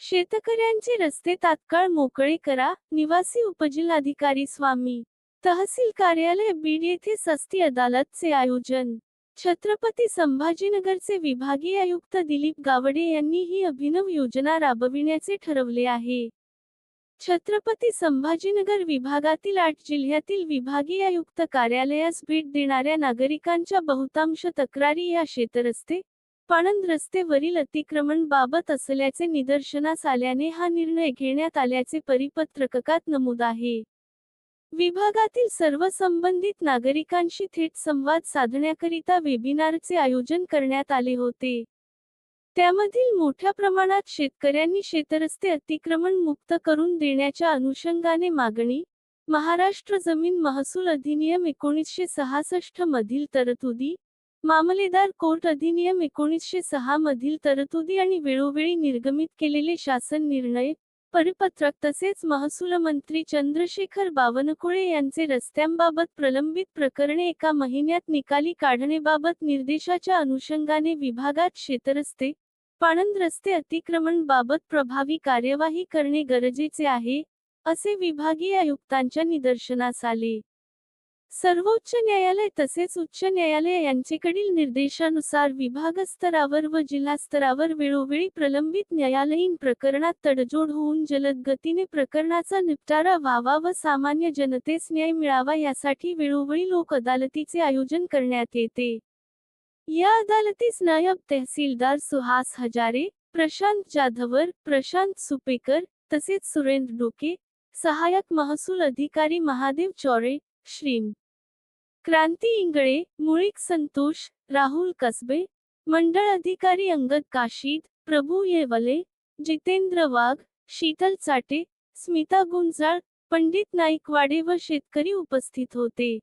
शेतकऱ्यांचे रस्ते तात्काळ मोकळे करा. निवासी उपजिल्हाधिकारी स्वामी. तहसील कार्यालय बीड येथे सस्ती अदालतचे आयोजन. छत्रपती संभाजीनगरचे विभागीय आयुक्त दिलीप गावडे यांनी ही अभिनव योजना राबविण्याचे ठरवले आहे. छत्रपती संभाजीनगर विभागातील आठ जिल्ह्यातील विभागीय आयुक्त कार्यालयास भेट देणाऱ्या नागरिकांच्या बहुतांश तक्रारी या शेतरस्ते पाणंद रस्तेवरील अतिक्रमण बाबत असल्याचे निदर्शनास आल्याने हा निर्णय घेण्यात आल्याचे परिपत्रकात नमूद आहे. विभागातील सर्व संबंधित नागरिकांशी थेट संवाद साधण्याकरिता वेबिनारचे आयोजन करण्यात आले होते. त्यामधील मोठ्या प्रमाणात शेतकऱ्यांनी शेतरस्ते अतिक्रमण मुक्त करून देण्याच्या अनुषंगाने मागणी महाराष्ट्र जमीन महसूल अधिनियम एकोणीसशे सहासष्ट मधील तरतुदी मामलेदार कोर्ट अधिनियम एकोणीसशे सहा मधील तरतुदी आणि वेळोवेळी निर्गमित केलेले शासन निर्णय परिपत्रक तसेच महसूल मंत्री चंद्रशेखर बावनकुळे यांचे रस्त्यांबाबत प्रलंबित प्रकरणे एका महिन्यात निकाली काढणेबाबत निर्देशाच्या अनुषंगाने विभागात शेतरस्ते पाणंद रस्ते अतिक्रमण बाबत प्रभावी कार्यवाही करणे गरजेचे आहे असे विभागीय आयुक्तांच्या निदर्शनास आले. सर्वोच्च न्यायालय तसेच उच्च न्यायालय यांचेकडील निर्देशानुसार विभागस्तरावर व जिल्हास्तरावर वेळोवेळी प्रलंबित न्यायालयीन प्रकरणात तडजोड होऊन जलद गतीने प्रकरणाचा निपटारा व्हावा व सामान्य जनतेस न्याय मिळावा यासाठी वेळोवेळी लोक अदालतीचे आयोजन करण्यात येते. या अदालतीस नायब तहसीलदार सुहास हजारे प्रशांत जाधवर प्रशांत सुपेकर तसेच सुरेंद्र डोके सहायक महसूल अधिकारी महादेव चौरे श्रीम. क्रांती इंगळे मुळीक संतोष राहुल कसबे मंडळ अधिकारी अंगद काशीद प्रभू येवले जितेंद्र वाघ शीतल चाटे स्मिता गुंजाळ पंडित नाईकवाडे व शेतकरी उपस्थित होते.